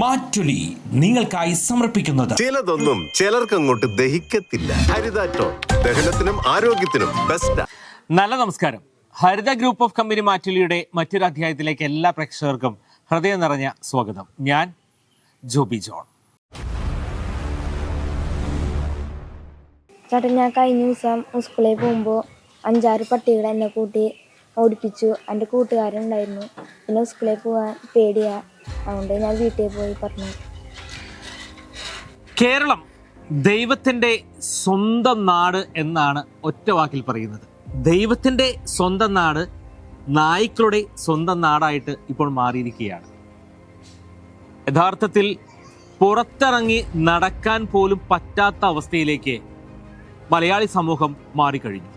മാറ്റുലി നിങ്ങൾക്കായി സമർപ്പിക്കുന്നത്. ചിലതൊന്നും ചിലർക്ക് അങ്ങോട്ട് ദഹിക്കത്തില്ല ഹരിതാറ്റോ ദഹനത്തിനും ആരോഗ്യത്തിനും ബെസ്റ്റാ നല്ല നമസ്കാരം. ഹരിത ഗ്രൂപ്പ് ഓഫ് കമ്പനി മാറ്റുലിയുടെ മറ്റൊരു അധ്യായത്തിലേക്ക് എല്ലാ പ്രേക്ഷകർക്കും ഹൃദയം നിറഞ്ഞ സ്വാഗതം. ഞാൻ ജോബി ജോൺ. ചേട്ടൻ ഞാൻ കഴിഞ്ഞ ദിവസം സ്കൂളിൽ പോകുമ്പോൾ അഞ്ചാറ് പട്ടികൾ എന്നെ കൂട്ടി ഓടിപ്പിച്ചു. എന്റെ കൂട്ടുകാരുണ്ടായിരുന്നു. പിന്നെ സ്കൂളിൽ പോകാൻ പേടിയാ. അതുകൊണ്ട് ഞാൻ വീട്ടിൽ പോയി പറഞ്ഞു. കേരളം ദൈവത്തിന്റെ സ്വന്തം നാട് എന്നാണ് ഒറ്റ വാക്കിൽ പറയുന്നത്. ദൈവത്തിന്റെ സ്വന്തം നാട് നായ്ക്കളുടെ സ്വന്തം നാടായിട്ട് ഇപ്പോൾ മാറിയിരിക്കുകയാണ്. യഥാർത്ഥത്തിൽ പുറത്തിറങ്ങി നടക്കാൻ പോലും പറ്റാത്ത അവസ്ഥയിലേക്ക് മലയാളി സമൂഹം മാറിക്കഴിഞ്ഞു.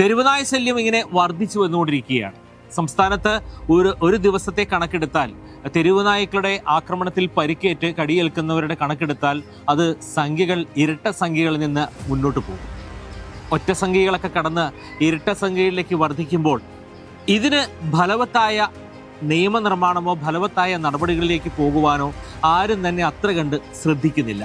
തെരുവുനായ ശല്യം ഇങ്ങനെ വർദ്ധിച്ചു വന്നുകൊണ്ടിരിക്കുകയാണ്. സംസ്ഥാനത്ത് ഒരു ഒരു ദിവസത്തെ കണക്കെടുത്താൽ തെരുവുനായ്ക്കളുടെ ആക്രമണത്തിൽ പരിക്കേറ്റ് കടിയേൽക്കുന്നവരുടെ കണക്കെടുത്താൽ അത് സംഖ്യകൾ ഇരട്ട സംഖ്യകളിൽ നിന്ന് മുന്നോട്ട് പോകും. ഒറ്റ സംഖ്യകളൊക്കെ കടന്ന് ഇരട്ട സംഖ്യയിലേക്ക് വർദ്ധിക്കുമ്പോൾ ഇതിന് ഫലവത്തായ നിയമനിർമ്മാണമോ ഫലവത്തായ നടപടികളിലേക്ക് പോകുവാനോ ആരും തന്നെ അത്ര കണ്ട് ശ്രദ്ധിക്കുന്നില്ല.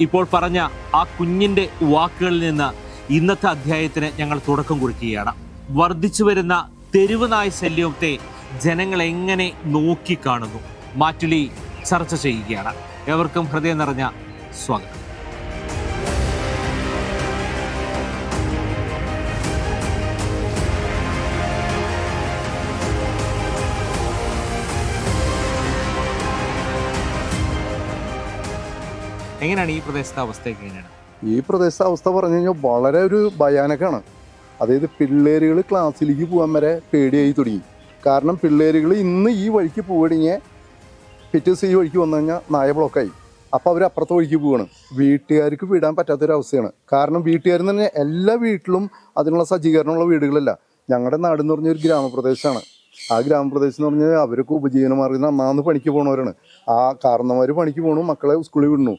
ഇപ്പോൾ പറഞ്ഞ ആ കുഞ്ഞിന്റെ വാക്കുകളിൽ നിന്ന് ഇന്നത്തെ അധ്യായത്തിന് ഞങ്ങൾ തുടക്കം കുറിക്കുകയാണ്. വർദ്ധിച്ചു വരുന്ന തെരുവ് നായ ശല്യത്തെ ജനങ്ങൾ എങ്ങനെ നോക്കിക്കാണുന്നു? മാറ്റുലി ചർച്ച ചെയ്യുകയാണ്. ഏവർക്കും ഹൃദയം നിറഞ്ഞ സ്വാഗതം. എങ്ങനെയാണ് ഈ പ്രദേശത്തെ അവസ്ഥ എങ്ങനെയാണ്? ഈ പ്രദേശത്തെ അവസ്ഥ പറഞ്ഞു കഴിഞ്ഞാൽ വളരെ ഒരു ഭയാനകമാണ്. അതായത് പിള്ളേരുകൾ ക്ലാസ്സിലേക്ക് പോകാൻ വരെ പേടിയായി തുടങ്ങി. കാരണം പിള്ളേരുകൾ ഇന്ന് ഈ വഴിക്ക് പോയിടങ്ങിയ പിറ്റേ ദിവസം ഈ വഴിക്ക് വന്നു കഴിഞ്ഞാൽ നായ ബ്ലോക്കായി അപ്പോൾ അവർ അപ്പുറത്തെ വഴിക്ക് പോവാണ്. വീട്ടുകാർക്ക് വിടാൻ പറ്റാത്തൊരവസ്ഥയാണ് കാരണം വീട്ടുകാർ തന്നെ എല്ലാ വീട്ടിലും അതിനുള്ള സജ്ജീകരണമുള്ള വീടുകളല്ല. ഞങ്ങളുടെ നാട് എന്ന് പറഞ്ഞ ഒരു ഗ്രാമപ്രദേശമാണ് ആ ഗ്രാമപ്രദേശം എന്ന് പറഞ്ഞാൽ അവരൊക്കെ ഉപജീവന മാർഗം നന്നാന്ന് പണിക്ക് പോണവരാണ്. ആ കാരണവർ പണിക്ക് പോകണു മക്കളെ സ്കൂളിൽ വിടണു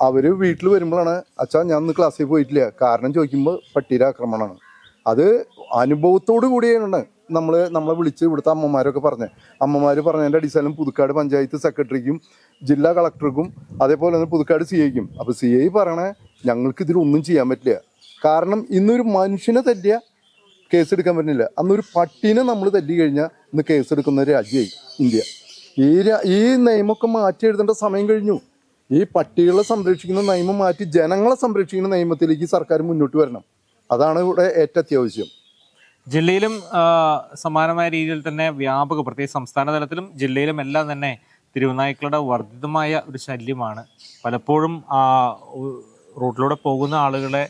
അവർ വീട്ടിൽ വരുമ്പോഴാണ് അച്ഛാ ഞാൻ ഇന്ന് ക്ലാസ്സിൽ പോയിട്ടില്ല. കാരണം ചോദിക്കുമ്പോൾ പട്ടിയുടെ ആക്രമണമാണ്. അത് അനുഭവത്തോടു കൂടിയാണ് നമ്മൾ നമ്മളെ വിളിച്ച് ഇവിടുത്തെ അമ്മമാരൊക്കെ പറഞ്ഞത്. അമ്മമാർ പറഞ്ഞതിന്റെ അടിസ്ഥാനം പുതുക്കാട് പഞ്ചായത്ത് സെക്രട്ടറിക്കും ജില്ലാ കളക്ടർക്കും അതേപോലെ തന്നെ പുതുക്കാട് സി ഐക്കും അപ്പോൾ സി ഐ പറയണേ ഞങ്ങൾക്ക് ഇതിലൊന്നും ചെയ്യാൻ പറ്റില്ല. കാരണം ഇന്നൊരു മനുഷ്യനെ തല്ലിയ കേസ് എടുക്കാൻ പറ്റുന്നില്ല അന്നൊരു പട്ടീനെ നമ്മൾ തല്ലി കഴിഞ്ഞാൽ ഇന്ന് കേസ് എടുക്കുന്ന രാജ്യമായി ഇന്ത്യ. ഈ ഈ നിയമമൊക്കെ മാറ്റി എഴുതേണ്ട സമയം കഴിഞ്ഞു. ഈ പട്ടികളെ സംരക്ഷിക്കുന്ന നിയമം മാറ്റി ജനങ്ങളെ സംരക്ഷിക്കുന്ന നിയമത്തിലേക്ക് സർക്കാർ മുന്നോട്ട് വരണം. അതാണ് ഇവിടെ ഏറ്റവും അത്യാവശ്യം. ജില്ലയിലും സമാനമായ രീതിയിൽ തന്നെ വ്യാപക പ്രത്യേകിച്ച് സംസ്ഥാന തലത്തിലും ജില്ലയിലും എല്ലാം തന്നെ തിരുവനായ്ക്കളുടെ വർദ്ധിതമായ ഒരു ശല്യമാണ്. പലപ്പോഴും ആ റോഡിലൂടെ പോകുന്ന ആളുകളെ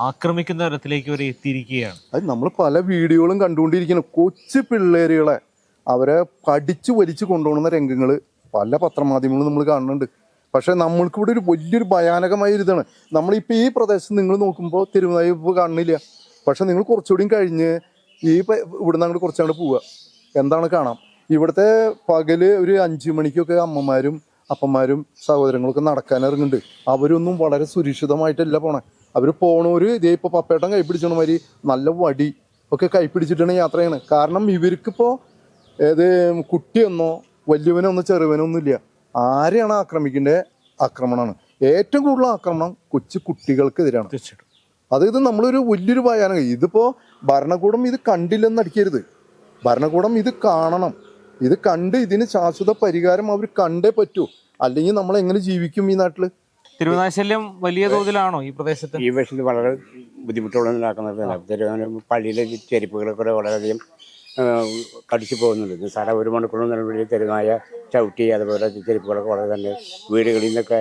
ആക്രമിക്കുന്ന തരത്തിലേക്ക് വരെ എത്തിയിരിക്കുകയാണ്. അത് നമ്മൾ പല വീഡിയോകളും കണ്ടുകൊണ്ടിരിക്കുന്നു. കൊച്ചു പിള്ളേരുകളെ അവരെ പഠിച്ചു വലിച്ചു കൊണ്ടുപോകുന്ന രംഗങ്ങൾ പല പത്രമാധ്യമങ്ങളും നമ്മൾ കാണുന്നുണ്ട്. പക്ഷെ നമ്മൾക്ക് ഇവിടെ ഒരു വലിയൊരു ഭയാനകമായ ഇതാണ്. നമ്മളിപ്പോൾ ഈ പ്രദേശത്ത് നിങ്ങൾ നോക്കുമ്പോൾ തിരുവനായി ഇപ്പോൾ കാണുന്നില്ല. പക്ഷെ നിങ്ങൾ കുറച്ചുകൂടിയും കഴിഞ്ഞ് ഈ ഇവിടുന്ന് അങ്ങോട്ട് കുറച്ചങ്ങോട്ട് പോവുക. എന്താണ് കാണാം? ഇവിടുത്തെ പകൽ ഒരു അഞ്ച് മണിക്കൊക്കെ അമ്മമാരും അപ്പന്മാരും സഹോദരങ്ങളൊക്കെ നടക്കാൻ ഇറങ്ങുന്നുണ്ട്. അവരൊന്നും വളരെ സുരക്ഷിതമായിട്ടല്ല പോണേ. അവർ പോണോര് ഇതേ ഇപ്പോൾ പപ്പേട്ടൻ കൈ പിടിച്ചണ മാതിരി നല്ല വടി ഒക്കെ കൈ പിടിച്ചിട്ടാണ് യാത്ര ചെയ്യണത് കാരണം ഇവർക്കിപ്പോൾ ഏത് കുട്ടിയൊന്നോ വലിയവനോ ഒന്നോ വലിയവനൊന്നോ ചെറുവനൊന്നുമില്ല ആരെയാണ് ആക്രമിക്കേണ്ട ആക്രമണമാണ്. ഏറ്റവും കൂടുതൽ ആക്രമണം കൊച്ചു കുട്ടികൾക്കെതിരാണ്. തീർച്ചയായിട്ടും. അതായത് നമ്മളൊരു വലിയൊരു ഭയാനക. ഇതിപ്പോൾ ഭരണകൂടം ഇത് കണ്ടില്ലെന്ന് അടിക്കരുത്. ഭരണകൂടം ഇത് കാണണം. ഇത് കണ്ട് ഇതിന് ശാശ്വത പരിഹാരം അവർ കണ്ടേ പറ്റൂ. അല്ലെങ്കിൽ നമ്മൾ എങ്ങനെ ജീവിക്കും ഈ നാട്ടിൽ തിരുവനാശല്യം വലിയ തോതിലാണോ ഈ പ്രദേശത്ത്? ഈ വിഷയത്തിൽ വളരെ ഉണ്ടാക്കുന്നത് പള്ളിയിലെ ചെരുപ്പുകളൊക്കെ വളരെയധികം കടിച്ചു പോകുന്നുണ്ട്. നിസ്സാര ഒരു മണിക്കൂർ നിലവിൽ തരുന്നായ ചവിട്ടി അതുപോലെ ചെരുപ്പുകളൊക്കെ വളരെ തന്നെ വീടുകളിൽ നിന്നൊക്കെ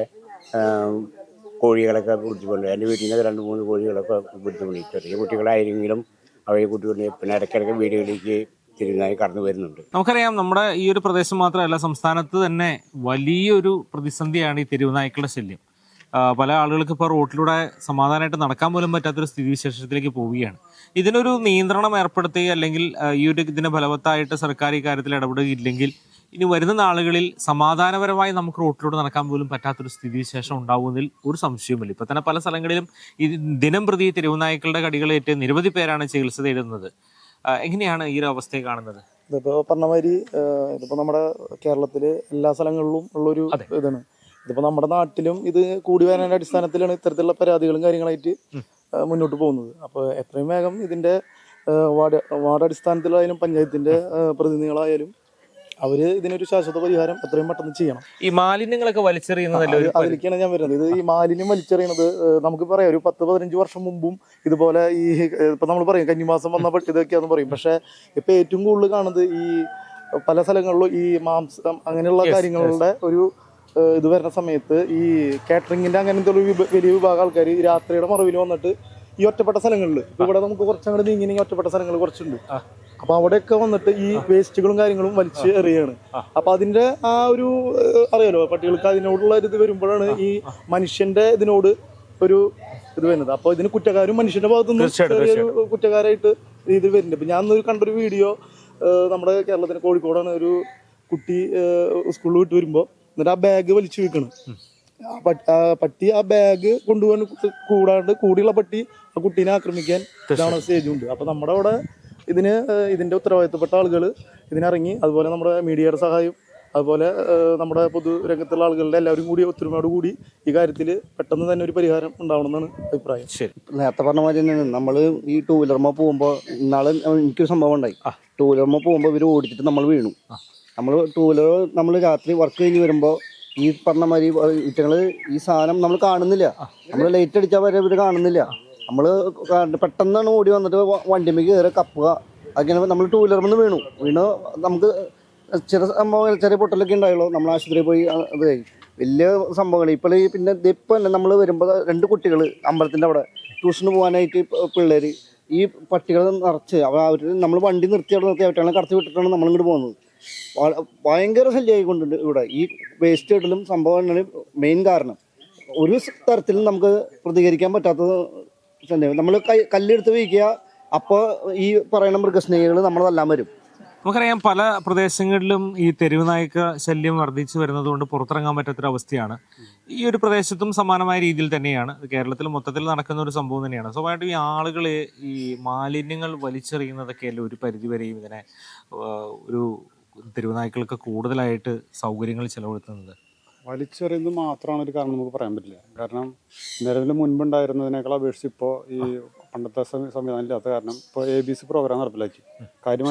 കോഴികളൊക്കെ പിടിച്ചു കൊണ്ട് എന്റെ വീട്ടിൽ നിന്ന് രണ്ട് മൂന്ന് കോഴികളൊക്കെ പിടിച്ചു കൊണ്ട് ചെറിയ കുട്ടികളായിരുന്നെങ്കിലും അവയെ കുട്ടികളിൽ പിന്നെ ഇടയ്ക്കിടയ്ക്ക് വീടുകളിലേക്ക് തിരുനായി കടന്നു വരുന്നുണ്ട്. നമുക്കറിയാം നമ്മുടെ ഈ ഒരു പ്രദേശം മാത്രമല്ല സംസ്ഥാനത്ത് തന്നെ വലിയൊരു പ്രതിസന്ധിയാണ് ഈ തെരുവുനായ്ക്കളുടെ ശല്യം. പല ആളുകൾക്ക് ഇപ്പോൾ റോട്ടിലൂടെ സമാധാനമായിട്ട് നടക്കാൻ പോലും പറ്റാത്തൊരു സ്ഥിതിവിശേഷത്തിലേക്ക് പോവുകയാണ്. ഇതിനൊരു നിയന്ത്രണം ഏർപ്പെടുത്തി അല്ലെങ്കിൽ ഈ ഒരു ഇതിന് ഫലവത്തായിട്ട് സർക്കാർ ഈ കാര്യത്തിൽ ഇടപെടുകയില്ലെങ്കിൽ ഇനി വരുന്ന നാളുകളിൽ സമാധാനപരമായി നമുക്ക് റോട്ടിലൂടെ നടക്കാൻ പോലും പറ്റാത്തൊരു സ്ഥിതിവിശേഷം ഉണ്ടാവുന്നതിൽ ഒരു സംശയവുമില്ല. ഇപ്പം തന്നെ പല സ്ഥലങ്ങളിലും ഈ ദിനം പ്രതി തെരുവുനായ്ക്കളുടെ കടികളേറ്റ് നിരവധി പേരാണ് ചികിത്സ തേടുന്നത്. എങ്ങനെയാണ് ഈ ഒരു അവസ്ഥയെ കാണുന്നത്? ഇതിപ്പോ പറഞ്ഞ മാതിരി ഏഹ്, ഇതിപ്പോ നമ്മുടെ കേരളത്തിലെ എല്ലാ സ്ഥലങ്ങളിലും ഉള്ളൊരു ഇതാണ്. ഇതിപ്പോ നമ്മുടെ നാട്ടിലും ഇത് കൂടി വരാനുള്ള അടിസ്ഥാനത്തിലാണ് ഇത്തരത്തിലുള്ള പരാതികളും കാര്യങ്ങളായിട്ട് മുന്നോട്ട് പോകുന്നത്. അപ്പോൾ എത്രയും വേഗം ഇതിന്റെ വാർഡ് വാർഡ് അടിസ്ഥാനത്തിലായാലും പഞ്ചായത്തിന്റെ പ്രതിനിധികളായാലും അവർ ഇതിനൊരു ശാശ്വത പരിഹാരം എത്രയും പെട്ടെന്ന് ചെയ്യണം. ഈ മാലിന്യങ്ങളൊക്കെ വലിച്ചെറിയുന്നത് അതിലേക്കാണ് ഞാൻ വരുന്നത്. ഇത് ഈ മാലിന്യം വലിച്ചെറിയുന്നത് നമുക്ക് പറയാം ഒരു പത്ത് പതിനഞ്ച് വർഷം മുമ്പും ഇതുപോലെ ഈ ഇപ്പൊ നമ്മൾ പറയും കന്നിമാസം വന്ന ഇതൊക്കെയാന്ന് പറയും. പക്ഷെ ഇപ്പൊ ഏറ്റവും കൂടുതൽ കാണുന്നത് ഈ പല സ്ഥലങ്ങളിലും ഈ മാംസം അങ്ങനെയുള്ള കാര്യങ്ങളുടെ ഒരു ഇത് വരുന്ന സമയത്ത് ഈ കാറ്ററിങ്ങിന്റെ അങ്ങനത്തെ ഒരു വലിയ വിഭാഗം ആൾക്കാർ രാത്രിയുടെ മറവിൽ വന്നിട്ട് ഈ ഒറ്റപ്പെട്ട സ്ഥലങ്ങളിൽ ഇവിടെ നമുക്ക് കുറച്ചങ്ങോട്ട് നീങ്ങി ഒറ്റപ്പെട്ട സ്ഥലങ്ങൾ കുറച്ചുണ്ട്. അപ്പൊ അവിടെയൊക്കെ വന്നിട്ട് ഈ വേസ്റ്റുകളും കാര്യങ്ങളും വലിച്ച് എറിയാണ്. അപ്പൊ അതിന്റെ ആ ഒരു അറിയാലോ പട്ടികൾക്ക് അതിനോടുള്ള ഒരു ഇത് വരുമ്പോഴാണ് ഈ മനുഷ്യന്റെ ഇതിനോട് ഒരു ഇത് വരുന്നത്. അപ്പൊ ഇതിന് കുറ്റക്കാരും മനുഷ്യന്റെ ഭാഗത്തുനിന്ന് ചെറിയൊരു കുറ്റക്കാരായിട്ട് ഇത് വരുന്നുണ്ട്. ഇപ്പൊ ഞാൻ ഒരു കണ്ടൊരു വീഡിയോ നമ്മുടെ കേരളത്തിന് കോഴിക്കോടാണ് ഒരു കുട്ടി സ്കൂളിൽ വിട്ട് വരുമ്പോ എന്നിട്ട് ആ ബാഗ് വലിച്ചു വെക്കണം. ആ പട്ടി- ആ പട്ടി ആ ബാഗ് കൊണ്ടുപോകാൻ കൂടാണ്ട് കൂടിയുള്ള പട്ടി ആ കുട്ടീനെ ആക്രമിക്കാൻ ഇതാണ് സ്റ്റേജും ഉണ്ട്. അപ്പൊ നമ്മുടെ അവിടെ ഇതിന് ഇതിന്റെ ഉത്തരവാദിത്തപ്പെട്ട ആളുകൾ ഇതിനിറങ്ങി അതുപോലെ നമ്മുടെ മീഡിയയുടെ സഹായം അതുപോലെ നമ്മുടെ നമ്മുടെ പൊതുരംഗത്തുള്ള ആളുകളുടെ എല്ലാവരും കൂടി ഒത്തൊരുമയോട് കൂടി ഈ കാര്യത്തിൽ പെട്ടെന്ന് തന്നെ ഒരു പരിഹാരം ഉണ്ടാവണം എന്നാണ് അഭിപ്രായം. ശരി. നേരത്തെ പറഞ്ഞ മാതിരി തന്നെയാണ് നമ്മൾ ഈ ടൂ വീലർമ പോകുമ്പോൾ ഇന്നാളെ എനിക്കൊരു സംഭവം ഉണ്ടായി. ടൂ വീലർമ പോകുമ്പോൾ ഇവർ ഓടിച്ചിട്ട് നമ്മൾ വീണു. നമ്മൾ ടൂ വീലർ നമ്മൾ രാത്രി വർക്ക് കഴിഞ്ഞ് വരുമ്പോൾ ഈ പറഞ്ഞ മാതിരി ഇറ്റങ്ങൾ ഈ സാധനം നമ്മൾ കാണുന്നില്ല. നമ്മൾ ലൈറ്റ് അടിച്ചാൽ വരെ ഇവർ കാണുന്നില്ല. നമ്മൾ പെട്ടെന്നാണ് ഓടി വന്നിട്ട് വണ്ടിമേ കയറി കപ്പുക. അങ്ങനെ നമ്മൾ ടൂ വന്ന് വീണു. വീണ് നമുക്ക് ചെറിയ സംഭവം ചെറിയ പൊട്ടലൊക്കെ ഉണ്ടായുള്ളൂ. നമ്മൾ ആശുപത്രിയിൽ പോയി ഇതായി വലിയ സംഭവങ്ങൾ ഇപ്പോൾ ഈ പിന്നെ ഇപ്പം തന്നെ നമ്മൾ വരുമ്പോൾ രണ്ട് കുട്ടികൾ അമ്പലത്തിന്റെ അവിടെ. ട്യൂഷന് പോകാനായിട്ട് പിള്ളേർ ഈ പട്ടികൾ നിറച്ച് അവർ നമ്മൾ വണ്ടി നിർത്തി അവിടെ നിർത്തി അവറ്റങ്ങളെ കടത്തി വിട്ടിട്ടാണ് നമ്മളിങ്ങോട്ട് പോകുന്നത്. ഭയങ്കര ശല്യമായിക്കൊണ്ടുണ്ട് ഇവിടെ. ഈ വേസ്റ്റ് ഇടലും സംഭവമാണ് മെയിൻ കാരണം. ഒരു തരത്തിലും നമുക്ക് പ്രതികരിക്കാൻ പറ്റാത്തത് നമ്മൾ കല്ലെടുത്ത് വയ്ക്കുക അപ്പോൾ ഈ പറയുന്ന മൃഗസ്നേഹികൾ നമ്മളതെല്ലാം വരും. നമുക്കറിയാം പല പ്രദേശങ്ങളിലും ഈ തെരുവ് നായ്ക്ക ശല്യം വർദ്ധിച്ചു വരുന്നതുകൊണ്ട് പുറത്തിറങ്ങാൻ പറ്റാത്തൊരവസ്ഥയാണ് ഈ ഒരു പ്രദേശത്തും സമാനമായ രീതിയിൽ തന്നെയാണ്. കേരളത്തിൽ മൊത്തത്തിൽ നടക്കുന്ന ഒരു സംഭവം തന്നെയാണ്. സ്വാഭാവികമായിട്ടും ഈ ആളുകൾ ഈ മാലിന്യങ്ങൾ വലിച്ചെറിയുന്നതൊക്കെയല്ലേ ഒരു പരിധിവരെയും ഇതിനെ ഒരു തെരുവ് നായ്ക്കൾക്ക് കൂടുതലായിട്ട് സൗകര്യങ്ങൾ ചെലവഴുത്തുന്നത് വലിച്ചെറിയുന്നത് മാത്രമാണ് ഒരു കാരണം നമുക്ക് പറയാൻ പറ്റില്ല. കാരണം നിലവിൽ മുൻപുണ്ടായിരുന്നതിനേക്കാൾ അപേക്ഷിച്ച് ഇപ്പോൾ ഈ പണ്ടത്തെ സംവി- സംവിധാനം ഇല്ലാത്ത കാരണം ഇപ്പോൾ എ ബി സി പ്രോഗ്രാം നടപ്പിലാക്കി. കാര്യം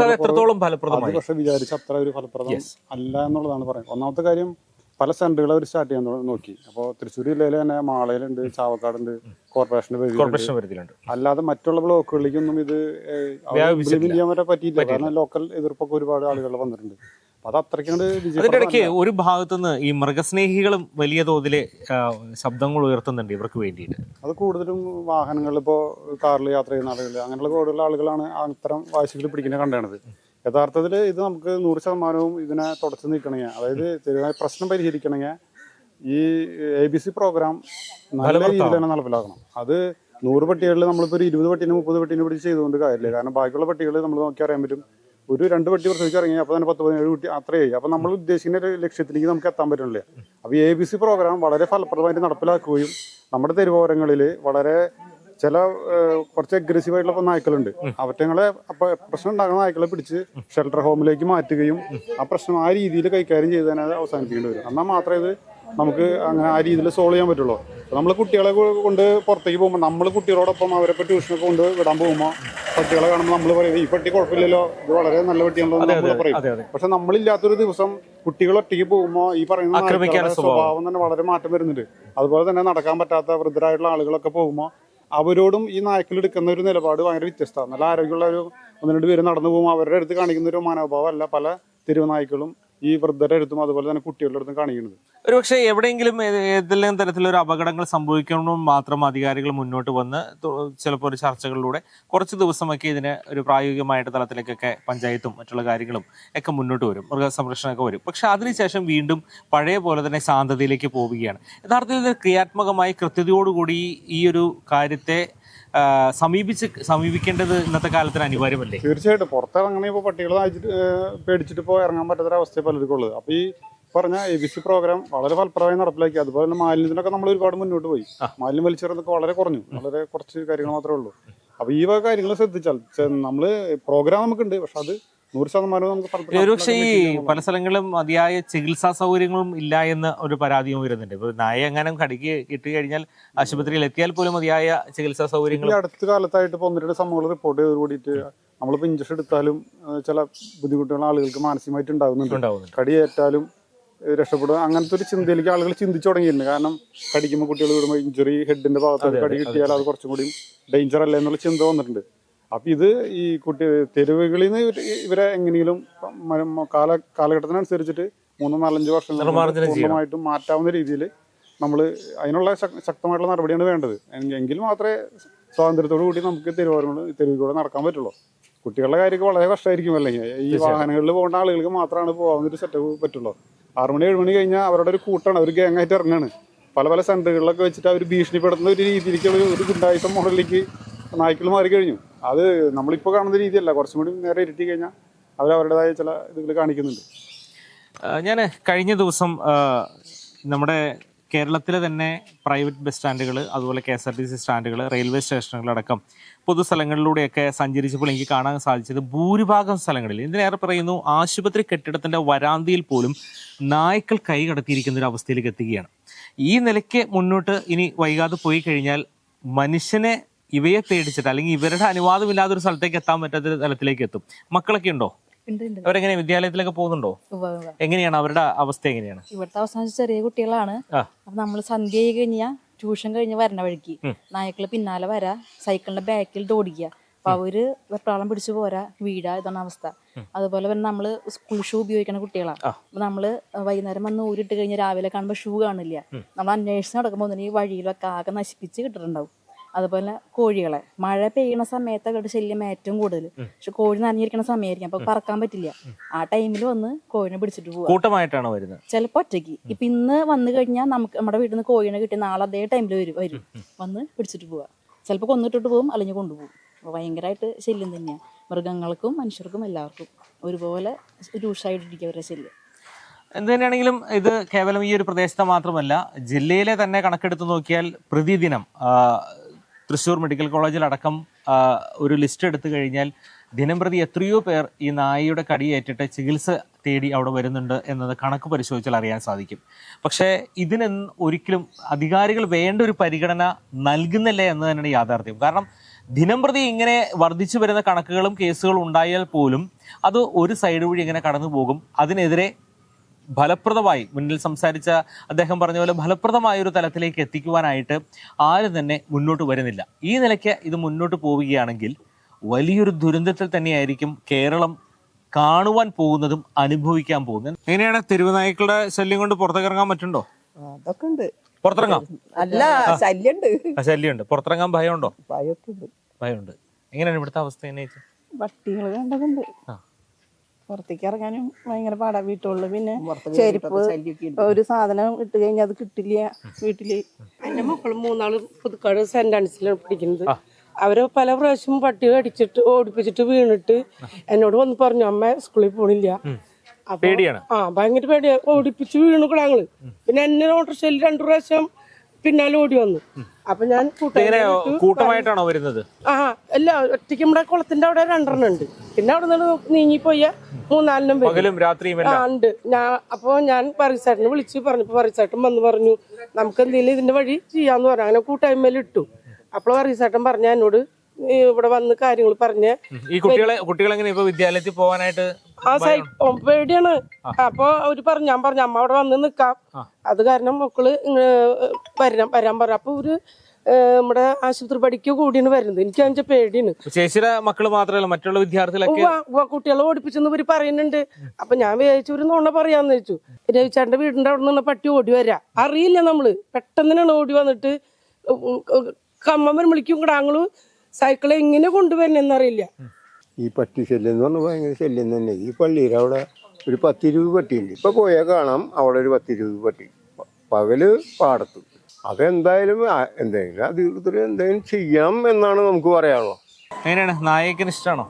അത് പക്ഷെ വിചാരിച്ച അത്ര ഒരു ഫലപ്രദം അല്ല എന്നുള്ളതാണ് പറയുന്നത്. ഒന്നാമത്തെ കാര്യം പല സെന്ററുകൾ അവർ സ്റ്റാർട്ട് ചെയ്യാൻ നോക്കി. അപ്പോൾ തൃശ്ശൂർ ജില്ലയിൽ തന്നെ മാളയിലുണ്ട് ചാവക്കാടുണ്ട് കോർപ്പറേഷന്റെ. കോർപ്പറേഷൻ പരിധിയിലുണ്ട്. അല്ലാതെ മറ്റുള്ള ബ്ലോക്കുകളിലേക്കൊന്നും ഇത്. ചെയ്യാൻ വരെ പറ്റിയില്ല. കാരണം ലോക്കൽ എതിർപ്പൊക്കെ ഒരുപാട് ആളുകൾ വന്നിട്ടുണ്ട്. അതിന്റെ ഇടയ്ക്ക്. ഒരു ഭാഗത്തുനിന്ന് ഈ മൃഗസ്നേഹികളും വലിയ തോതിൽ ശബ്ദങ്ങൾ ഉയർത്തുന്നുണ്ട് ഇവർക്ക് വേണ്ടിയിട്ട്. അത് കൂടുതലും വാഹനങ്ങളിൽ ഇപ്പോൾ കാറിൽ യാത്ര ചെയ്യുന്ന ആളുകൾ അങ്ങനെയുള്ള കൂടുതലുള്ള ആളുകളാണ് അത്തരം വാശികൾ പിടിക്കുന്നത് കണ്ടത്. യഥാർത്ഥത്തിൽ ഇത് നമുക്ക് നൂറ് ശതമാനവും ഇതിനെ തുടച്ചു നിൽക്കണമെങ്കിൽ അതായത് തെരുവായ പ്രശ്നം പരിഹരിക്കണമെങ്കിൽ ഈ എ ബി സി പ്രോഗ്രാം നല്ല. രീതിയിൽ തന്നെ നടപ്പിലാക്കണം. അത് നൂറ് പട്ടികളിൽ നമ്മളിപ്പോൾ ഒരു ഇരുപത് പട്ടീനെ മുപ്പത് പട്ടീനെ പിടിച്ച് ചെയ്തുകൊണ്ട് കാര്യമില്ല. കാരണം ബാക്കിയുള്ള പട്ടികൾ നമ്മൾ നോക്കി അറിയാൻ പറ്റും. ഒരു രണ്ട് പട്ടി പ്രസവിച്ച് ഇറങ്ങി അപ്പോൾ തന്നെ പത്ത് പതിനേഴ് കുട്ടി അത്രയായി. അപ്പോൾ നമ്മൾ ഉദ്ദേശിക്കുന്ന ഒരു ലക്ഷ്യത്തിലേക്ക് നമുക്ക് എത്താൻ പറ്റുന്നില്ല അപ്പോൾ എ ബി സി പ്രോഗ്രാം വളരെ ഫലപ്രദമായിട്ട് നടപ്പിലാക്കുകയും നമ്മുടെ തെരുവോരങ്ങളിൽ വളരെ ചില കുറച്ച് അഗ്രസീവ് ആയിട്ടുള്ള നായ്ക്കളുണ്ട്. അവറ്റങ്ങളെ അപ്പൊ പ്രശ്നം ഉണ്ടാകുന്ന നായ്ക്കളെ പിടിച്ച് ഷെൽട്ടർ ഹോമിലേക്ക് മാറ്റുകയും ആ പ്രശ്നം ആ രീതിയിൽ കൈകാര്യം ചെയ്ത് തന്നെ അവസാനിപ്പിക്കേണ്ടി വരും. എന്നാൽ മാത്രമേ ഇത് നമുക്ക് അങ്ങനെ ആ രീതിയിൽ സോൾവ് ചെയ്യാൻ പറ്റുള്ളൂ. നമ്മൾ കുട്ടികളെ കൊണ്ട് പുറത്തേക്ക് പോകുമ്പോൾ നമ്മൾ കുട്ടികളോടൊപ്പം അവരെ ട്യൂഷനൊക്കെ കൊണ്ട് വിടാൻ പോകുമ്പോൾ പട്ടികളെ കാണുമ്പോൾ നമ്മൾ പറയും ഈ പട്ടി കുഴപ്പമില്ലല്ലോ ഇത് വളരെ നല്ല പട്ടിയാണല്ലോ നമ്മൾ പറയും. പക്ഷെ നമ്മളില്ലാത്തൊരു ദിവസം കുട്ടികൾ ഒറ്റയ്ക്ക് പോകുമ്പോൾ ഈ പറയുന്ന. സ്വഭാവം. തന്നെ വളരെ മാറ്റം വരുന്നുണ്ട്. അതുപോലെ തന്നെ നടക്കാൻ പറ്റാത്ത വൃദ്ധരായിട്ടുള്ള ആളുകളൊക്കെ പോകുമ്പോൾ അവരോടും ഈ നായ്ക്കൾ എടുക്കുന്ന ഒരു നിലപാട് ഭയങ്കര വ്യത്യസ്തമാണ്. നല്ല ആരോഗ്യമുള്ള ഒരു ഒന്ന് രണ്ട് പേര് നടന്നു പോകുമ്പോൾ അവരുടെ അടുത്ത് കാണിക്കുന്ന ഒരു മനോഭാവം അല്ല പല തെരുവ് നായ്ക്കളും ഈ വൃദ്ധരുടെ അടുത്തും അതുപോലെ തന്നെ കുട്ടികളുടെ അടുത്തും കാണിക്കുന്നത്. ഒരുപക്ഷെ എവിടെയെങ്കിലും ഏതെല്ലാം തരത്തിലൊരു അപകടങ്ങൾ സംഭവിക്കണമെന്ന് മാത്രം അധികാരികൾ മുന്നോട്ട് വന്ന് ചിലപ്പോൾ ഒരു ചർച്ചകളിലൂടെ കുറച്ച് ദിവസമൊക്കെ ഇതിന് ഒരു പ്രായോഗികമായിട്ട് തലത്തിലേക്കൊക്കെ പഞ്ചായത്തും മറ്റുള്ള കാര്യങ്ങളും ഒക്കെ മുന്നോട്ട് വരും. മൃഗസംരക്ഷണമൊക്കെ വരും. പക്ഷെ അതിനുശേഷം വീണ്ടും പഴയ പോലെ തന്നെ ശാന്തതയിലേക്ക് പോവുകയാണ്. യഥാർത്ഥത്തിൽ ക്രിയാത്മകമായി കൃത്യതയോടുകൂടി ഈ ഒരു കാര്യത്തെ സമീപിച്ച് സമീപിക്കേണ്ടത് ഇന്നത്തെ കാലത്തിന് അനിവാര്യമല്ലേ? തീർച്ചയായിട്ടും. പുറത്തിറങ്ങണേ ഇപ്പോൾ പട്ടികൾ പേടിച്ചിട്ട് ഇപ്പോൾ ഇറങ്ങാൻ പറ്റാത്തൊരവസ്ഥ പലർക്കും ഉള്ളത് അപ്പോൾ ഈ പറഞ്ഞ എ ബി സി പ്രോഗ്രാം വളരെ ഫലപ്രദമായി നടപ്പിലാക്കി. അതുപോലെ തന്നെ മാലിന്യത്തിനൊക്കെ നമ്മൾ ഒരുപാട് മുന്നോട്ട് പോയി. മാലിന്യം വലിച്ചെറിയുന്നൊക്കെ വളരെ കുറഞ്ഞു. വളരെ കുറച്ച് കാര്യങ്ങൾ മാത്രമേ ഉള്ളൂ. അപ്പോൾ ഈ വക കാര്യങ്ങൾ ശ്രദ്ധിച്ചാൽ നമ്മൾ പ്രോഗ്രാം നമുക്കുണ്ട്. പക്ഷെ അത് നൂറ് ശതമാനവും നമുക്ക് ഫലപ്രദമായിട്ടുള്ള ഒരുപക്ഷെ ഈ പല സ്ഥലങ്ങളിലും മതിയായ ചികിത്സാ സൗകര്യങ്ങളും ഇല്ല എന്ന് ഒരു പരാതിയും വരുന്നുണ്ട്. ഇപ്പൊ നായ എങ്ങനെ കടിക്ക് കിട്ടി കഴിഞ്ഞാൽ ആശുപത്രിയിൽ എത്തിയാൽ പോലും മതിയായ ചികിത്സാ സൗകര്യങ്ങൾ അടുത്ത കാലത്തായിട്ട് ഇപ്പൊ ഒന്ന് രണ്ട് സംഭവങ്ങൾ റിപ്പോർട്ട് ചെയ്ത് കൂടിയിട്ട് നമ്മളിപ്പോ ഇഞ്ചക്ഷൻ എടുത്താലും ചില ബുദ്ധിമുട്ടുകൾ ആളുകൾക്ക് മാനസികമായിട്ട് ഉണ്ടാകുന്നുണ്ട്. കടിയേറ്റാലും രക്ഷപ്പെടുക അങ്ങനത്തെ ഒരു ചിന്തയിലേക്ക് ആളുകൾ ചിന്തിച്ചു തുടങ്ങിയിട്ടുണ്ട്. കാരണം കടിക്കുമ്പോൾ കുട്ടികൾ വിടുമ്പോൾ ഇഞ്ചുറി ഹെഡിന്റെ ഭാഗത്ത് കടി കിട്ടിയാൽ അത്. കുറച്ചും കൂടി ഡേഞ്ചർ അല്ലേ എന്നുള്ള ചിന്ത വന്നിട്ടുണ്ട്. അപ്പൊ ഇത് ഈ കുട്ടി തെരുവുകളിൽ നിന്ന് ഇവർ എങ്ങനെയും കാല കാലഘട്ടത്തിനനുസരിച്ചിട്ട് മൂന്നോ നാലഞ്ച് വർഷം പൂർണമായിട്ടും മാറ്റാവുന്ന രീതിയിൽ നമ്മൾ അതിനുള്ള ശക്- ശക്തമായിട്ടുള്ള നടപടിയാണ് വേണ്ടത്. എങ്കിൽ- മാത്രമേ സ്വാതന്ത്ര്യത്തോടു കൂടി നമുക്ക് തെരുവോരങ്ങൾ തെരുവിലൂടെ നടക്കാൻ പറ്റുള്ളൂ. കുട്ടികളുടെ കാര്യമൊക്കെ വളരെ കഷ്ടമായിരിക്കും അല്ലെങ്കിൽ ഈ വാഹനങ്ങളിൽ പോകുന്ന ആളുകൾക്ക് മാത്രമാണ് പോകാവുന്ന ഒരു സെറ്റപ്പ് പറ്റുള്ളൂ. ആറുമണി ഏഴ് മണി കഴിഞ്ഞാൽ അവരുടെ ഒരു കൂട്ടാണ് ഒരു ഗ്യാങ് ആയിട്ട് ഇറങ്ങാണ്. പല പല സെന്ററുകളിലൊക്കെ വെച്ചിട്ട് അവർ ഭീഷണിപ്പെടുത്തുന്ന ഒരു രീതിയിലേക്ക് ഒരു ഗുണ്ടായുസം മോഡലിലേക്ക് നായ്ക്കൾ മാറി കഴിഞ്ഞു. അത് നമ്മളിപ്പോൾ കാണുന്ന രീതിയല്ല. കുറച്ചും കൂടി നേരെ ഇരുത്തി കഴിഞ്ഞാൽ അവരവരുടേതായ ചില ഇതുകൾ കാണിക്കുന്നുണ്ട്. ഞാൻ കഴിഞ്ഞ ദിവസം നമ്മുടെ കേരളത്തിലെ തന്നെ പ്രൈവറ്റ് ബസ് സ്റ്റാൻഡുകൾ അതുപോലെ K S R T C സ്റ്റാൻഡുകൾ railway സ്റ്റേഷനുകളടക്കം പൊതുസ്ഥലങ്ങളിലൂടെയൊക്കെ സഞ്ചരിച്ചപ്പോൾ എനിക്ക് കാണാൻ സാധിച്ചത് ഭൂരിഭാഗം സ്ഥലങ്ങളിൽ. ഇതിനേറെ പറയുന്നു ആശുപത്രി കെട്ടിടത്തിന്റെ വരാന്തിയിൽ പോലും നായ്ക്കൾ കൈ കടത്തിയിരിക്കുന്ന ഒരു അവസ്ഥയിലേക്ക് എത്തുകയാണ്. ഈ നിലയ്ക്ക് മുന്നോട്ട് ഇനി വൈകാതെ പോയി കഴിഞ്ഞാൽ മനുഷ്യനെ ഇവയെ പേടിച്ചിട്ട് അല്ലെങ്കിൽ ഇവരുടെ അനുവാദമില്ലാതെ ഒരു സ്ഥലത്തേക്ക് എത്താൻ പറ്റാത്ത തലത്തിലേക്ക് എത്തും. മക്കളൊക്കെ ഉണ്ടോ? അവരെങ്ങനെ വിദ്യാലയത്തിലൊക്കെ പോകുന്നുണ്ടോ. എങ്ങനെയാണ് അവരുടെ അവസ്ഥ എങ്ങനെയാണ്? ഇവിടുത്തെ അവസ്ഥ ചെറിയ കുട്ടികളാണ്. അപ്പൊ നമ്മൾ സന്ധ്യ കഴിഞ്ഞ കഴിഞ്ഞാൽ ട്യൂഷൻ കഴിഞ്ഞ് വരണ വഴിക്ക്. നായ്ക്കൾ പിന്നാലെ വരാ സൈക്കിളിന്റെ ബാക്കിൽ ഓടിക്കുക അപ്പൊ അവർ വെപ്രാളം പിടിച്ചു പോരാ വീടാ ഇതാണ് അവസ്ഥ. അതുപോലെ തന്നെ നമ്മൾ സ്കൂൾ ഷൂ ഉപയോഗിക്കുന്ന കുട്ടികളാണ്. അപ്പൊ നമ്മൾ വൈകുന്നേരം വന്ന് ഊരിട്ട് കഴിഞ്ഞ് രാവിലെ കാണുമ്പോൾ ഷൂ കാണില്ല. നമ്മൾ അന്വേഷിച്ച് നടക്കുമ്പോൾ ഈ വഴിയിലൊക്കെ ആകെ നശിപ്പിച്ച് കിട്ടിട്ടുണ്ടാവും. അതുപോലെ കോഴികളെ. മഴ പെയ്യുന്ന സമയത്തൊക്കെ ശല്യം ഏറ്റവും കൂടുതൽ. പക്ഷെ കോഴി നനഞ്ഞിരിക്കുന്ന സമയമായിരിക്കും. അപ്പൊ പറക്കാൻ പറ്റില്ല. ആ ടൈമിൽ വന്ന് കോഴിനെ പിടിച്ചിട്ട് പോകും കൂട്ടമായിട്ടാണ് വരുന്നത്? ചിലപ്പോ ഒറ്റയ്ക്ക്. ഇപ്പൊ ഇന്ന് വന്നു കഴിഞ്ഞാൽ നമുക്ക് നമ്മുടെ വീട്ടിൽ നിന്ന് കോഴിനെ കിട്ടി നാളെ അതേ ടൈമിൽ വരും വരും. വന്ന് പിടിച്ചിട്ട് പോവാ. ചിലപ്പോൾ കൊന്നിട്ടിട്ട് പോകും അല്ലെങ്കിൽ കൊണ്ടുപോകും അപ്പോൾ ഭയങ്കരമായിട്ട് ശല്യം തന്നെയാണ് മൃഗങ്ങൾക്കും മനുഷ്യർക്കും എല്ലാവർക്കും ഒരുപോലെ രൂക്ഷമായിട്ടിരിക്കും അവരുടെ ശല്യം. എന്ത് തന്നെയാണെങ്കിലും ഇത് കേവലം ഈ ഒരു പ്രദേശത്തെ മാത്രമല്ല ജില്ലയിലെ തന്നെ കണക്കെടുത്ത് നോക്കിയാൽ പ്രതിദിനം തൃശ്ശൂർ മെഡിക്കൽ കോളേജിലടക്കം ഒരു ലിസ്റ്റ് എടുത്തു കഴിഞ്ഞാൽ ദിനംപ്രതി എത്രയോ പേർ ഈ നായയുടെ കടിയേറ്റിട്ട് ചികിത്സ തേടി അവിടെ വരുന്നുണ്ട് എന്നത് കണക്ക് പരിശോധിച്ചാൽ അറിയാൻ സാധിക്കും. പക്ഷേ ഇതിന് ഒരിക്കലും അധികാരികൾ വേണ്ട ഒരു പരിഗണന നൽകുന്നില്ല എന്ന് തന്നെയാണ് യാഥാർത്ഥ്യം. കാരണം ദിനംപ്രതി ഇങ്ങനെ വർദ്ധിച്ചു വരുന്ന കണക്കുകളും കേസുകളും ഉണ്ടായാൽ പോലും അത് ഒരു സൈഡ് വഴി ഇങ്ങനെ കടന്നു പോകും അതിനെതിരെ ഫലപ്രദമായി മുന്നിൽ സംസാരിച്ച അദ്ദേഹം പറഞ്ഞ പോലെ ഫലപ്രദമായ ഒരു തലത്തിലേക്ക് എത്തിക്കുവാനായിട്ട് ആരും തന്നെ മുന്നോട്ട് വരുന്നില്ല. ഈ നിലയ്ക്ക് ഇത് മുന്നോട്ട് പോവുകയാണെങ്കിൽ വലിയൊരു ദുരന്തത്തിൽ തന്നെയായിരിക്കും കേരളം കാണുവാൻ പോകുന്നതും അനുഭവിക്കാൻ പോകുന്നതും. എങ്ങനെയാണ് തെരുവുനായ്ക്കളുടെ ശല്യം കൊണ്ട് പുറത്തേക്ക് ഇറങ്ങാൻ പറ്റുണ്ടോ അതൊക്കെ ഉണ്ട് പുറത്തിറങ്ങാം? അല്ല ശല്യണ്ട്. ശല്യമുണ്ട്. പുറത്തിറങ്ങാൻ ഭയമുണ്ടോ? ഭയമൊക്കെ ഉണ്ട് ഭയമുണ്ട്. എങ്ങനെയാണ് ഇവിടുത്തെ അവസ്ഥ? എങ്ങനെ വട്ടികൾ കണ്ടതുണ്ട്. ആ. പുറത്തേക്ക് ഇറങ്ങാനും ഭയങ്കര പാടാ വീട്ടുള്ളു പിന്നെ ചെരുപ്പ് ഒരു സാധനം ഇട്ട് കഴിഞ്ഞാൽ അത് കിട്ടില്ല വീട്ടിൽ. എന്റെ മക്കൾ മൂന്നാൾ പുതുക്കാട് സെന്റ് ആൻസിലാണ് പഠിക്കുന്നത്. അവർ പല പ്രാവശ്യം പട്ടി അടിച്ചിട്ട് ഓടിപ്പിച്ചിട്ട് വീണിട്ട് എന്നോട് വന്ന് പറഞ്ഞു അമ്മ സ്കൂളിൽ പോണില്ല. പേടിയാണ്? ആ ഭയങ്കര പേടിയാ. ഓടിപ്പിച്ച് വീണു കൂടാങ്ങൾ പിന്നെ എന്നെ ഓട്ടോറിക്ഷയിൽ രണ്ടു പ്രാവശ്യം പിന്നാലെ ഓടി വന്നു. അപ്പൊ ഞാൻ കൂട്ടമായിട്ടാണോ വരുന്നത്? ആ അല്ല ഒറ്റയ്ക്ക് നമ്മുടെ കുളത്തിന്റെ അവിടെ രണ്ടെണ്ണം ഉണ്ട്. പിന്നെ അവിടെ നിന്ന് നീങ്ങിപ്പോയ മൂന്നാലിനും പകലും രാത്രിയും ആ ഉണ്ട്. ഞാൻ അപ്പൊ ഞാൻ പറീസേട്ടനെ വിളിച്ച് പറഞ്ഞു. പറിച്ചാട്ടും വന്ന് പറഞ്ഞു നമുക്ക് എന്തെങ്കിലും ഇതിന്റെ വഴി ചെയ്യാന്ന് പറഞ്ഞു. അങ്ങനെ കൂട്ടായ്മയിൽ ഇട്ടു. അപ്പോൾ പറീസേട്ടൻ പറഞ്ഞ എന്നോട് "നീ ഇവിടെ വന്ന് കാര്യങ്ങൾ പറഞ്ഞ് ഈ കുട്ടികളെ കുട്ടികളെങ്ങനെ ഇപ്പൊ വിദ്യാലയത്തിൽ പോകാനായിട്ട് ആ സൈഡ് പേടിയാണ്. അപ്പൊ അവർ പറഞ്ഞു ഞാൻ പറഞ്ഞു അമ്മ അവിടെ വന്ന് നിക്കാം അത് കാരണം മക്കൾ വരണം വരാൻ പറഞ്ഞു. അപ്പൊ ഒരു നമ്മുടെ ആശുപത്രി പഠിക്കുക കൂടിയാണ് വരുന്നത്. എനിക്ക് അതിന്റെ പേടിയാണ്. ചേച്ചിയുടെ മക്കൾ മാത്രമല്ല മറ്റുള്ള വിദ്യാർത്ഥികളൊക്കെ? കുട്ടികളെ ഓടിപ്പിച്ചെന്ന് ഇവർ പറയുന്നുണ്ട്. അപ്പൊ ഞാൻ വിചാരിച്ചു ഒരു നോണ പറയാന്ന് വെച്ചു. രവിചാന്റെ വീടിന്റെ അവിടെ നിന്ന് പട്ടി ഓടി വരാ. അറിയില്ല നമ്മൾ. പെട്ടെന്നിനാണ് ഓടി വന്നിട്ട് കമ്മൻ വിളിക്കും കിടാങ്ങൾ സൈക്കിൾ എങ്ങനെ കൊണ്ടുവരുന്നെന്നറിയില്ല. ഈ പട്ടി ശല്യം എന്ന് പറഞ്ഞാൽ ഭയങ്കര ശല്യം തന്നെ. ഈ പള്ളിയിൽ അവിടെ ഒരു പത്തിരുപത് പട്ടിയുണ്ട്. ഇപ്പൊ പോയാൽ കാണാം അവിടെ ഒരു പത്തിരുപത് പട്ടി. പകൽ പാടത്ത്. അതെന്തായാലും എന്തെങ്കിലും അധികൃതർ എന്തെങ്കിലും ചെയ്യാം എന്നാണ് നമുക്ക് പറയാനുള്ളത് എങ്ങനെയാണ്? നായകന് ഇഷ്ടമാണോ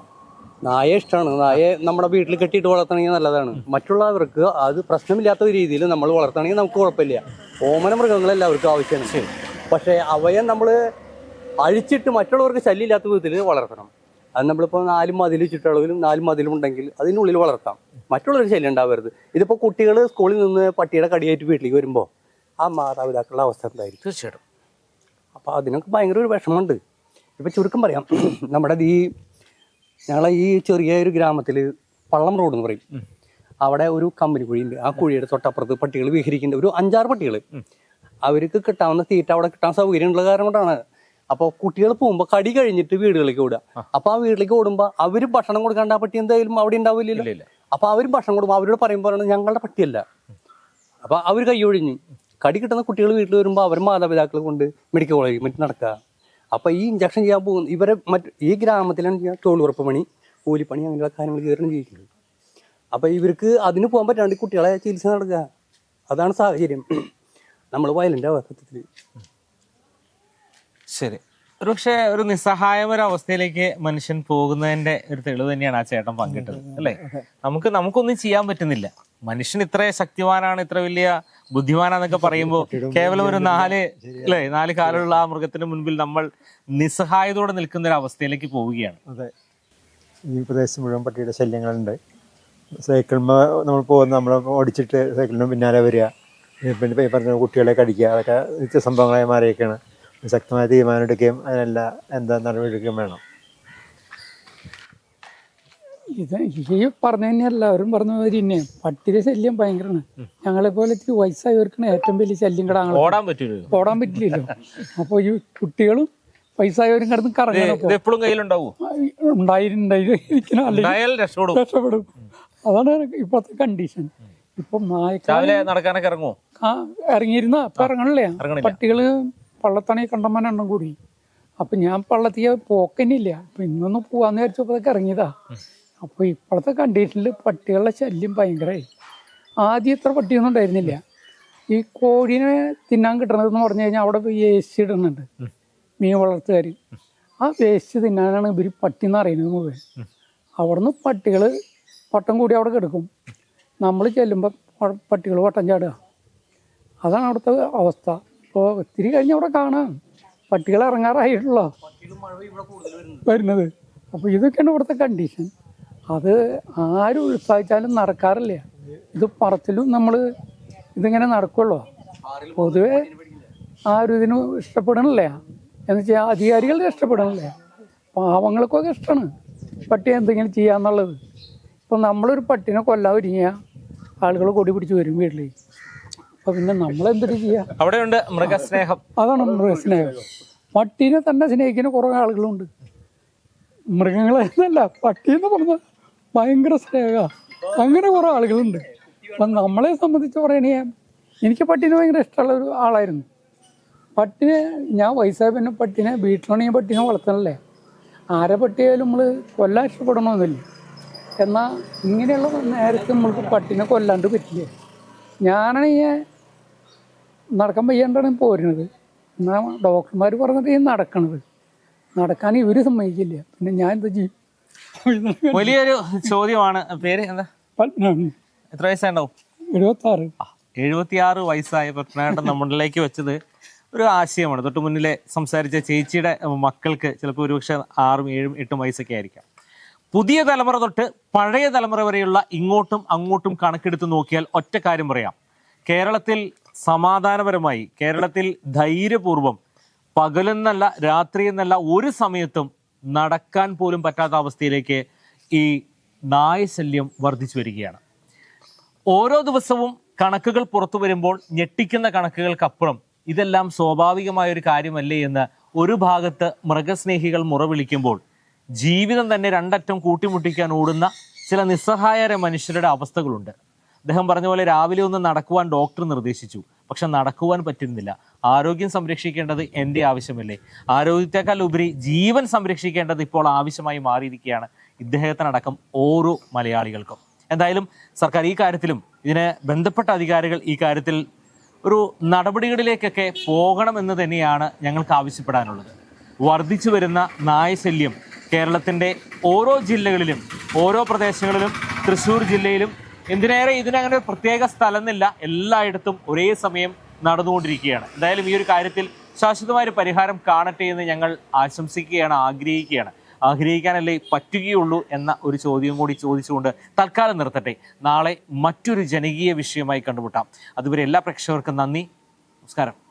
നായ ഇഷ്ടമാണ് നായെ നമ്മുടെ വീട്ടിൽ കെട്ടിയിട്ട് വളർത്തണമെങ്കിൽ നല്ലതാണ്. മറ്റുള്ളവർക്ക് അത് പ്രശ്നമില്ലാത്ത രീതിയിൽ നമ്മൾ വളർത്തണമെങ്കിൽ നമുക്ക് കുഴപ്പമില്ല. ഓമന മൃഗങ്ങളെല്ലാവർക്കും ആവശ്യമാണ്. പക്ഷേ അവയെ നമ്മൾ അഴിച്ചിട്ട് മറ്റുള്ളവർക്ക് ശല്യമില്ലാത്ത വിധത്തിൽ വളർത്തണം. അത് നമ്മളിപ്പോൾ നാല് മതിൽ ചുറ്റളവിലും നാല് മതിലുമുണ്ടെങ്കിൽ അതിനുള്ളിൽ വളർത്താം. മറ്റുള്ളവർക്ക് ശല്യം ഉണ്ടാവരുത്. ഇതിപ്പോൾ കുട്ടികൾ സ്കൂളിൽ നിന്ന് പട്ടിയുടെ കടിയേറ്റ് വീട്ടിലേക്ക് വരുമ്പോൾ ആ മാതാപിതാക്കളുടെ അവസ്ഥ എന്തായിരിക്കും? തീർച്ചയായിട്ടും. അപ്പോൾ അതിനൊക്കെ ഭയങ്കര ഒരു വിഷമമുണ്ട്. ഇപ്പം ചുരുക്കം പറയാം. നമ്മുടെ ഈ ഞങ്ങളെ ഈ ചെറിയ ഒരു ഗ്രാമത്തിൽ പള്ളം റോഡ് എന്ന് പറയും. അവിടെ ഒരു കമ്പനി കുഴിയുണ്ട്. ആ കുഴിയുടെ തൊട്ടപ്പുറത്ത് പട്ടികൾ വിഹരിക്കുന്നുണ്ട് ഒരു അഞ്ചാറ് പട്ടികൾ അവർക്ക് കിട്ടാവുന്ന തീറ്റ അവിടെ കിട്ടാൻ സൗകര്യമുള്ള കാരണം കൊണ്ടാണ്. അപ്പോൾ കുട്ടികൾ പോകുമ്പോൾ കടി കഴിഞ്ഞിട്ട് വീടുകളിലേക്ക് ഓടുക. അപ്പോൾ ആ വീട്ടിലേക്ക് ഓടുമ്പോൾ അവർ ഭക്ഷണം കൊടുക്കാണ്ട് ആ പട്ടി എന്തായാലും അവിടെ ഉണ്ടാവില്ലല്ലോ. അപ്പോൾ അവർ ഭക്ഷണം കൊടുക്കും. അവരോട് പറയുമ്പോൾ പറയണത് ഞങ്ങളുടെ പട്ടിയല്ല. അപ്പോൾ അവർ ഒഴിഞ്ഞു കടി കിട്ടുന്ന കുട്ടികൾ വീട്ടിൽ വരുമ്പോൾ അവർ മാതാപിതാക്കളെ കൊണ്ട് മെഡിക്കൽ കോളേജിൽ മറ്റും നടക്കുക. അപ്പോൾ ഈ ഇഞ്ചക്ഷൻ ചെയ്യാൻ പോകുന്ന ഇവരെ മറ്റ് ഈ ഗ്രാമത്തിലാണ് തൊഴിലുറപ്പ് പണി കൂലിപ്പണി അങ്ങനെയുള്ള കാര്യങ്ങൾ കയറി ജീവിക്കുന്നത് അപ്പോൾ ഇവർക്ക് അതിന് പോകാൻ പറ്റാണ്ട് കുട്ടികളെ ചികിത്സ നടക്കുക. അതാണ് സാഹചര്യം. നമ്മൾ വയലിന്റെ അവസ്ഥത്തിൽ ശരി. ഒരുപക്ഷെ ഒരു നിസ്സഹായമൊരവസ്ഥയിലേക്ക് മനുഷ്യൻ പോകുന്നതിന്റെ ഒരു തെളിവ് തന്നെയാണ് ആ ചേട്ടൻ പങ്കിട്ടത് അല്ലേ? നമുക്ക് നമുക്കൊന്നും ചെയ്യാൻ പറ്റുന്നില്ല. മനുഷ്യൻ ഇത്ര ശക്തിവാനാണ് ഇത്ര വലിയ ബുദ്ധിമാനാന്നൊക്കെ പറയുമ്പോൾ കേവലം ഒരു നാല് അല്ലേ? നാല് കാലുള്ള ആ മൃഗത്തിന് മുൻപിൽ നമ്മൾ നിസ്സഹായതോടെ നിൽക്കുന്ന ഒരു അവസ്ഥയിലേക്ക് പോവുകയാണ്. അതെ. ഈ പ്രദേശം മുഴുവൻ പട്ടിയുടെ ശല്യങ്ങളുണ്ട്. സൈക്കിളിന് നമ്മൾ പോകുന്ന നമ്മൾ ഓടിച്ചിട്ട് സൈക്കിളിന് പിന്നാലെ വരിക. പിന്നെ പറഞ്ഞ കുട്ടികളെ കടിക്കുക. അതൊക്കെ നിത്യ സംഭവങ്ങളായി മാറിയൊക്കെയാണ് ശക്തമായ തീരുമാനം എടുക്കുകയും അതിനെല്ലാം എന്താ നടപടി എടുക്കുകയും വേണം. ഇത് ഈ പറഞ്ഞ തന്നെ എല്ലാവരും പറഞ്ഞ മാതിരി തന്നെ. പട്ടിയുടെ ശല്യം ഭയങ്കരമാണ്. ഞങ്ങളെ പോലെ ഇത്തിരി വയസ്സായവർക്കാണ് ഏറ്റവും വലിയ ശല്യം കിടാങ്ങൾ ഓടാൻ പറ്റൂലോ ഓടാൻ പറ്റില്ലല്ലോ. അപ്പോൾ ഈ കുട്ടികളും വയസ്സായവരും കിടന്ന് കറങ്ങണം എപ്പോഴും കയ്യിലുണ്ടാവും? രക്ഷപ്പെടും. അതാണ് ഇപ്പോഴത്തെ കണ്ടീഷൻ ഇപ്പം രാവിലെ നടക്കാനൊക്കെ ഇറങ്ങുമോ ഇറങ്ങിയിരുന്ന അപ്പൊ ഇറങ്ങണില്ല. പട്ടികൾ പള്ളത്തണി കണ്ടമാനം എണ്ണം കൂടി. അപ്പൊ ഞാൻ പള്ളത്തിയ പോക്കന്നില്ല അപ്പൊ ഇന്നൊന്ന് പോവാന്ന് വിചാരിച്ചപ്പോഴൊക്കെ ഇറങ്ങിയതാ. അപ്പൊ ഇപ്പോഴത്തെ കണ്ടീഷനിൽ പട്ടികളുടെ ശല്യം ഭയങ്കരമായി ആദ്യം ഇത്ര പട്ടിയൊന്നും ഉണ്ടായിരുന്നില്ല. ഈ കോഴീനെ തിന്നാൻ കിട്ടണതെന്ന് പറഞ്ഞു കഴിഞ്ഞാൽ അവിടെ വേസ്റ്റ് ഇടുന്നുണ്ട്. മീൻ വളർത്തുകാർ ആ വേസ്റ്റ് തിന്നാനാണ് ഇവർ പട്ടി എന്ന് അറിയുന്നത് മുഴുവൻ. അവിടുന്ന് പട്ടികൾ വട്ടം കൂടി അവിടെ കിടക്കും. നമ്മൾ ചെല്ലുമ്പോൾ പട്ടികൾ വട്ടം ചാടുക. അതാണ് അവിടുത്തെ അവസ്ഥ. ഇപ്പോൾ ഒത്തിരി കഴിഞ്ഞ് അവിടെ കാണാം. പട്ടികൾ ഇറങ്ങാറായിട്ടുള്ളോ? വരുന്നത്. അപ്പോൾ ഇതൊക്കെയാണ് ഇവിടുത്തെ കണ്ടീഷൻ അത് ആരും ഉത്സാഹിച്ചാലും നടക്കാറില്ല. ഇത് പറത്തിലും നമ്മൾ ഇതിങ്ങനെ നടക്കുള്ളൂ. പൊതുവെ ആരും ഇതിന് ഇഷ്ടപ്പെടണില്ല എന്ന് വെച്ചാൽ അധികാരികൾ ഇഷ്ടപ്പെടണില്ല. പാവങ്ങൾക്കൊക്കെ ഇഷ്ടമാണ് പട്ടി എന്തെങ്കിലും ചെയ്യാന്നുള്ളത്. ഇപ്പം നമ്മളൊരു പട്ടിനെ കൊല്ലാൻ ആളുകൾ കൊടി പിടിച്ച് വരും വീട്ടിലേക്ക് അപ്പോൾ പിന്നെ നമ്മളെന്തൊരു ചെയ്യുക അവിടെയുണ്ട് മൃഗസ്നേഹം. അതാണ് മൃഗസ്നേഹം. പട്ടീനെ തന്നെ സ്നേഹിക്കുന്ന കുറേ ആളുകളുണ്ട്. മൃഗങ്ങളെ എന്നല്ല പട്ടി എന്ന് പറഞ്ഞ ഭയങ്കര സ്നേഹ. അങ്ങനെ കുറേ ആളുകളുണ്ട്. അപ്പം നമ്മളെ സംബന്ധിച്ച് പറയണേ എനിക്ക് പട്ടീനെ ഭയങ്കര ഇഷ്ടമുള്ള ഒരു ആളായിരുന്നു. പട്ടിനെ ഞാൻ വയസ്സായ പിന്നെ പട്ടിനെ വീട്ടിലാണെങ്കിൽ പട്ടിനെ വളർത്തണല്ലേ? ആരെ പട്ടിയായാലും നമ്മൾ കൊല്ലാൻ ഇഷ്ടപ്പെടണമെന്നില്ല എന്നാൽ ഇങ്ങനെയുള്ള നേരത്തെ നമ്മൾക്ക് പട്ടിനെ കൊല്ലാണ്ട് പറ്റില്ല? ഞാനാണെങ്കിൽ നടക്കാൻ വയ്യാണ്ടാണ് പോരുന്നത് എന്നാൽ ഡോക്ടർമാർ പറഞ്ഞിട്ട് ഈ നടക്കണത്. നടക്കാൻ ഇവർ സമ്മതിക്കില്ല. പിന്നെ ഞാൻ എന്താ ചെയ്യും? വലിയൊരു ചോദ്യമാണ്. പേര് എന്താ? എത്ര വയസ്സുണ്ടാവും എഴുപത്താറ്. എഴുപത്തിയാറ് വയസ്സായ പത്മനാഭൻ നമ്മളിലേക്ക് വെച്ചത് ഒരു ആശയമാണ്. തൊട്ട് മുന്നിലെ സംസാരിച്ച ചേച്ചിയുടെ മക്കൾക്ക് ചിലപ്പോൾ ഒരുപക്ഷെ ആറും ഏഴും എട്ടും വയസ്സൊക്കെ ആയിരിക്കാം. പുതിയ തലമുറ തൊട്ട് പഴയ തലമുറ വരെയുള്ള ഇങ്ങോട്ടും അങ്ങോട്ടും കണക്കെടുത്ത് നോക്കിയാൽ ഒറ്റ കാര്യം പറയാം. കേരളത്തിൽ സമാധാനപരമായി കേരളത്തിൽ ധൈര്യപൂർവം പകലെന്നല്ല രാത്രി എന്നല്ല ഒരു സമയത്തും നടക്കാൻ പോലും പറ്റാത്ത അവസ്ഥയിലേക്ക് ഈ നായശല്യം വർദ്ധിച്ചു വരികയാണ്. ഓരോ ദിവസവും കണക്കുകൾ പുറത്തു വരുമ്പോൾ ഞെട്ടിക്കുന്ന കണക്കുകൾക്കപ്പുറം ഇതെല്ലാം സ്വാഭാവികമായ ഒരു കാര്യമല്ലേ എന്ന് ഒരു ഭാഗത്ത് മൃഗസ്നേഹികൾ മുറവിളിക്കുമ്പോൾ ജീവിതം തന്നെ രണ്ടറ്റം കൂട്ടിമുട്ടിക്കാൻ ഓടുന്ന ചില നിസ്സഹായര മനുഷ്യരുടെ അവസ്ഥകളുണ്ട്. അദ്ദേഹം പറഞ്ഞ പോലെ രാവിലെ ഒന്ന് നടക്കുവാൻ ഡോക്ടർ നിർദ്ദേശിച്ചു. പക്ഷെ നടക്കുവാൻ പറ്റുന്നില്ല. ആരോഗ്യം സംരക്ഷിക്കേണ്ടത് എന്റെ ആവശ്യമല്ലേ? ആരോഗ്യത്തെക്കാൾ ഉപരി ജീവൻ സംരക്ഷിക്കേണ്ടത് ഇപ്പോൾ ആവശ്യമായി മാറിയിരിക്കുകയാണ് ഇദ്ദേഹത്തിനടക്കം ഓരോ മലയാളികൾക്കും. എന്തായാലും സർക്കാർ ഈ കാര്യത്തിലും ഇതിനെ ബന്ധപ്പെട്ട അധികാരികൾ ഈ കാര്യത്തിൽ ഒരു നടപടികളിലേക്കൊക്കെ പോകണമെന്ന് തന്നെയാണ് ഞങ്ങൾക്ക് ആവശ്യപ്പെടാനുള്ളത്. വർദ്ധിച്ചു വരുന്ന നായശല്യം കേരളത്തിന്റെ ഓരോ ജില്ലകളിലും ഓരോ പ്രദേശങ്ങളിലും തൃശ്ശൂർ ജില്ലയിലും എന്തിനേറെ ഇതിനങ്ങനെ പ്രത്യേക സ്ഥലം എന്നില്ല എല്ലായിടത്തും ഒരേ സമയം നടന്നുകൊണ്ടിരിക്കുകയാണ്. എന്തായാലും ഈ ഒരു കാര്യത്തിൽ ശാശ്വതമായ ഒരു പരിഹാരം കാണട്ടെ എന്ന് ഞങ്ങൾ ആശംസിക്കുകയാണ് ആഗ്രഹിക്കുകയാണ്. ആഗ്രഹിക്കാനല്ലേ പറ്റുകയുള്ളൂ എന്ന ഒരു ചോദ്യം കൂടി ചോദിച്ചുകൊണ്ട് തൽക്കാലം നിർത്തട്ടെ. നാളെ മറ്റൊരു ജനകീയ വിഷയമായി കണ്ടുമുട്ടാം. അതുവരെ എല്ലാ പ്രേക്ഷകർക്കും നന്ദി. നമസ്കാരം.